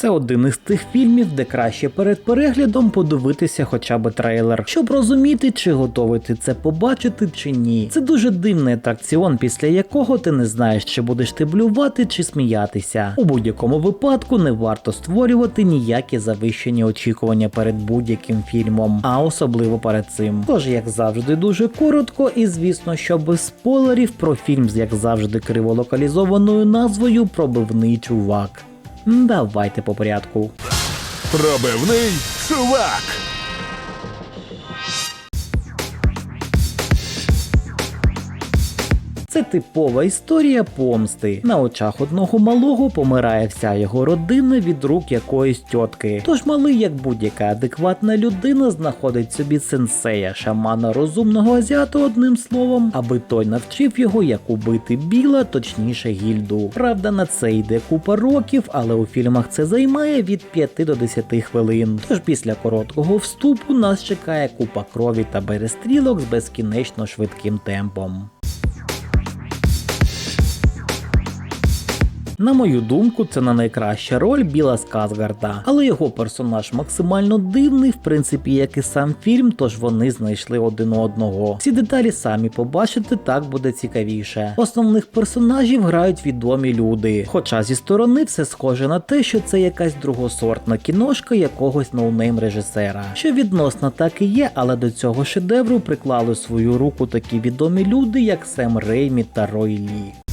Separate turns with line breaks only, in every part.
Це один із тих фільмів, де краще перед переглядом подивитися хоча б трейлер, щоб розуміти, чи готовий ти це побачити чи ні. Це дуже дивний атракціон, після якого ти не знаєш, чи будеш ти блювати чи сміятися. У будь-якому випадку не варто створювати ніякі завищені очікування перед будь-яким фільмом, а особливо перед цим. Тож, як завжди, дуже коротко, і звісно, що без спойлерів про фільм з як завжди криволокалізованою назвою Пробивний чувак. Давайте по порядку.
Пробивний чувак.
Це типова історія помсти. На очах одного малого помирає вся його родина від рук якоїсь тітки. Тож малий, як будь-яка адекватна людина, знаходить собі сенсея, шамана розумного азіата, одним словом, аби той навчив його, як убити біла, точніше гільду. Правда, на це йде купа років, але у фільмах це займає від 5 до 10 хвилин. Тож після короткого вступу нас чекає купа крові та перестрілок з безкінечно швидким темпом. На мою думку, це не найкраща роль Біла Сказгарда, але його персонаж максимально дивний, в принципі, як і сам фільм, тож вони знайшли один одного. Всі деталі самі побачите, так буде цікавіше. Основних персонажів грають відомі люди. Хоча зі сторони все схоже на те, що це якась другосортна кіношка якогось ноунейм режисера. Що відносно так і є, але до цього шедевру приклали свою руку такі відомі люди, як Сем Реймі та Рой Лі.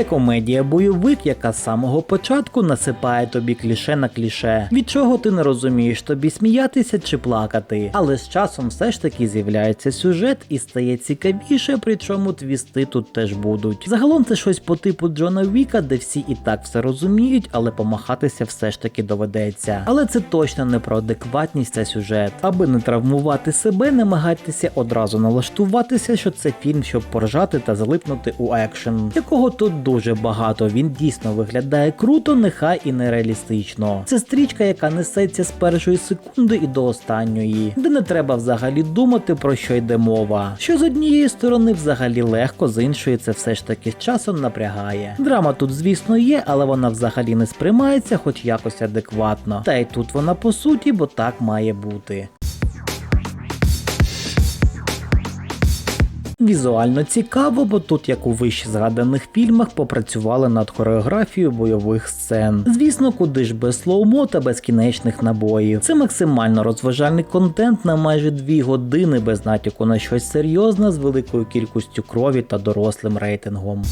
Це комедія бойовик, яка з самого початку насипає тобі кліше на кліше, від чого ти не розумієш тобі сміятися чи плакати. Але з часом все ж таки з'являється сюжет і стає цікавіше, причому твісти тут теж будуть. Загалом це щось по типу Джона Віка, де всі і так все розуміють, але помахатися все ж таки доведеться. Але це точно не про адекватність та сюжет. Аби не травмувати себе, намагайтеся одразу налаштуватися, що це фільм, щоб поржати та залипнути у екшен, якого тут дуже багато. Він дійсно виглядає круто, нехай і нереалістично. Це стрічка, яка несеться з першої секунди і до останньої, де не треба взагалі думати про що йде мова. Що з однієї сторони взагалі легко, з іншої це все ж таки з часом напрягає. Драма тут, звісно, є, але вона взагалі не сприймається, хоч якось адекватно. Та й тут вона по суті, бо так має бути. Візуально цікаво, бо тут, як у вище згаданих фільмах, попрацювали над хореографією бойових сцен. Звісно, куди ж без слоумо та безкінечних набоїв. Це максимально розважальний контент на майже дві години без натяку на щось серйозне з великою кількістю крові та дорослим рейтингом.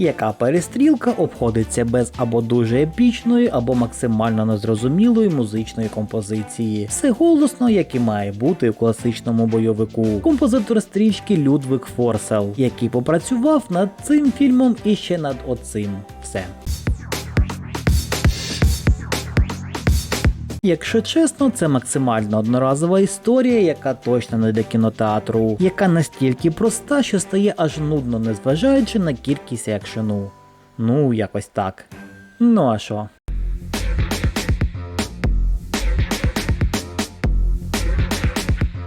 Яка перестрілка обходиться без або дуже епічної, або максимально незрозумілої музичної композиції. Все голосно, як і має бути у класичному бойовику. Композитор стрічки Людвиг Форсел, який попрацював над цим фільмом і ще над оцим. Все. Якщо чесно, це максимально одноразова історія, яка точно не для кінотеатру, яка настільки проста, що стає аж нудно, незважаючи на кількість екшену. Ну, якось так. Ну а що?